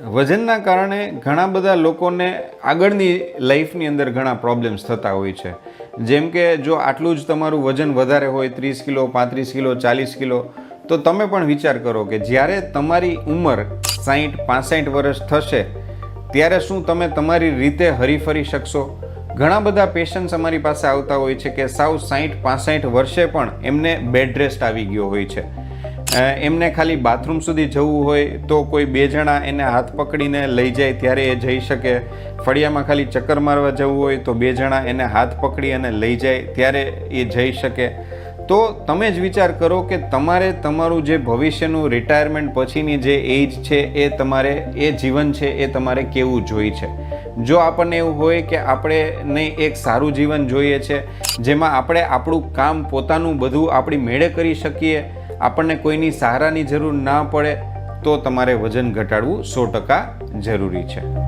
વજનના કારણે ઘણા બધા લોકોને આગળની લાઈફની અંદર ઘણા પ્રોબ્લેમ્સ થતા હોય છે. જેમ કે જો આટલું જ તમારું વજન વધારે હોય, ત્રીસ કિલો, પાંત્રીસ કિલો, ચાલીસ કિલો, તો તમે પણ વિચાર કરો કે જ્યારે તમારી ઉંમર સાહીઠ પાસઠ વર્ષ થશે, ત્યારે શું તમે તમારી રીતે હરીફરી શકશો? ઘણા બધા પેશન્ટ્સ અમારી પાસે આવતા હોય છે કે સાવ સાહીઠ પાસઠ વર્ષે પણ એમને બેડ રેસ્ટ આવી ગયો હોય છે. એમને ખાલી બાથરૂમ સુધી જવું હોય તો કોઈ બે જણા એને હાથ પકડીને લઈ જાય ત્યારે એ જઈ શકે. ફળિયામાં ખાલી ચક્કર મારવા જવું હોય તો બે જણા એને હાથ પકડી અને લઈ જાય ત્યારે એ જઈ શકે. તો તમે જ વિચાર કરો કે તમારે તમારું જે ભવિષ્યનું રિટાયરમેન્ટ પછીની જે એજ છે એ તમારે, એ જીવન છે એ તમારે કેવું જોઈ છે? જો આપણને એવું હોય કે આપણે નહીં એક સારું જીવન જોઈએ છે, જેમાં આપણે આપણું કામ પોતાનું બધું આપણી મેળે કરી શકીએ આપણને કોઈની સહારાની જરૂર ના પડે તો તમારે વજન ઘટાડવું સો ટકા જરૂરી છે.